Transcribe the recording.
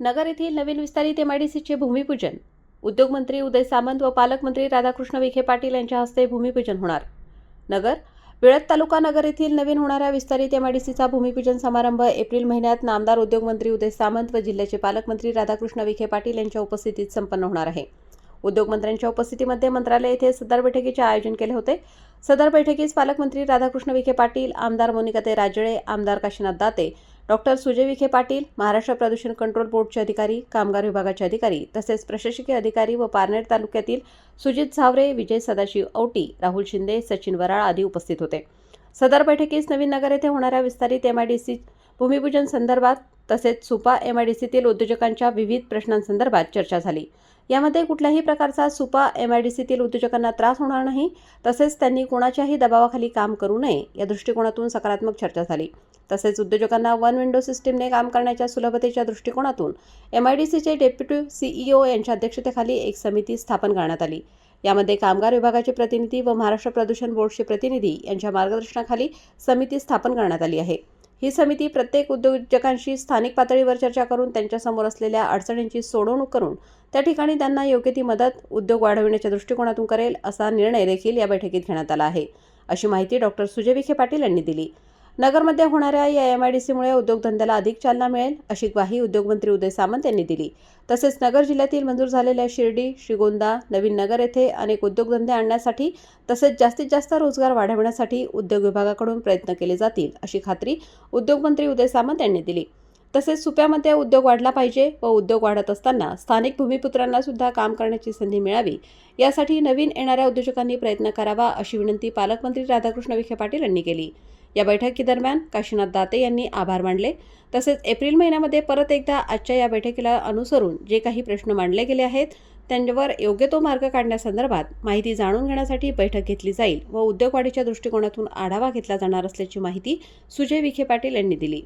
नगर येथील नवीन विस्तारित एमआयडीसीचे भूमिपूजन. उद्योगमंत्री उदय सामंत व पालकमंत्री राधाकृष्ण विखे पाटील यांच्या हस्ते भूमिपूजन होणार. नगर बिळत तालुका नगर येथील नवीन होणाऱ्या विस्तारित एमआयडीसीचा भूमिपूजन समारंभ एप्रिल महिन्यात नामदार उद्योगमंत्री उदय सामंत व जिल्ह्याचे पालकमंत्री राधाकृष्ण विखे पाटील यांच्या उपस्थितीत संपन्न होणार आहे. उद्योगमंत्र्यांच्या उपस्थितीमध्ये मंत्रालय येथे सदर बैठकीचे आयोजन केले होते. सदर बैठकीस पालकमंत्री राधाकृष्ण विखे पाटील आमदार मोनिकाते राजळे आमदार काशीनाथ दाते डॉक्टर सुजय विखे पाटील महाराष्ट्र प्रदूषण कंट्रोल बोर्डचे अधिकारी कामगार विभागाचे अधिकारी तसेच प्रशासकीय अधिकारी व पारनेर तालुक्यातील सुजित झावरे विजय सदाशिव औटी राहुल शिंदे सचिन वराळ आदी उपस्थित होते. सदर बैठकीस नवीन नगर येथे होणाऱ्या विस्तारित एम आय डी सी भूमिपूजन संदर्भात तसेच सुपा एम आय डी सीतील उद्योजकांच्या विविध प्रश्नांसंदर्भात चर्चा झाली. यामध्ये कुठल्याही प्रकारचा सुपा एमआयडीसीतील उद्योजकांना त्रास होणार नाही तसेच त्यांनी कोणाच्याही दबावाखाली काम करू नये या दृष्टिकोनातून सकारात्मक चर्चा झाली. तसेच उद्योजकांना वन विंडो सिस्टीमने काम करण्याच्या सुलभतेच्या दृष्टिकोनातून एमआयडीसीचे डेप्युटी सीईओ यांच्या अध्यक्षतेखाली एक समिती स्थापन करण्यात आली. यामध्ये कामगार विभागाचे प्रतिनिधी व महाराष्ट्र प्रदूषण बोर्डचे प्रतिनिधी यांच्या मार्गदर्शनाखाली समिती स्थापन करण्यात आली आहे. ही समिती प्रत्येक उद्योजकांशी स्थानिक पातळीवर चर्चा करून त्यांच्यासमोर असलेल्या अडचणींची सोडवणूक करून त्या ठिकाणी त्यांना योग्य ती मदत उद्योग वाढविण्याच्या दृष्टिकोनातून करेल असा निर्णय देखील या बैठकीत घेण्यात आला आहे. अशी माहिती डॉक्टर सुजय विखे पाटील यांनी दिली. नगरमध्ये होणाऱ्या या एम आय डी सीमुळे उद्योगधंद्याला अधिक चालना मिळेल अशी ग्वाही उद्योगमंत्री उदय सामंत यांनी दिली. तसेच नगर जिल्ह्यातील मंजूर झालेल्या शिर्डी श्रीगोंदा नवीन नगर येथे अनेक उद्योगधंदे आणण्यासाठी तसेच जास्तीत जास्त रोजगार वाढवण्यासाठी उद्योग विभागाकडून प्रयत्न केले जातील अशी खात्री उद्योगमंत्री उदय सामंत यांनी दिली. तसेच सुप्यामध्ये उद्योग वाढला पाहिजे व उद्योग वाढत असताना स्थानिक भूमिपुत्रांना सुद्धा काम करण्याची संधी मिळावी यासाठी नवीन येणाऱ्या उद्योजकांनी प्रयत्न करावा अशी विनंती पालकमंत्री राधाकृष्ण विखे पाटील यांनी केली. या बैठकीदरम्यान काशीनाथ दाते यांनी आभार मानले. तसेच एप्रिल महिन्यामध्ये परत एकदा आजच्या या बैठकीला अनुसरून जे काही प्रश्न मांडले गेले आहेत त्यांच्यावर योग्य तो मार्ग काढण्यासंदर्भात माहिती जाणून घेण्यासाठी बैठक घेतली जाईल व उद्योगवाढीच्या दृष्टिकोनातून आढावा घेतला जाणार असल्याची माहिती सुजय विखे पाटील यांनी दिली.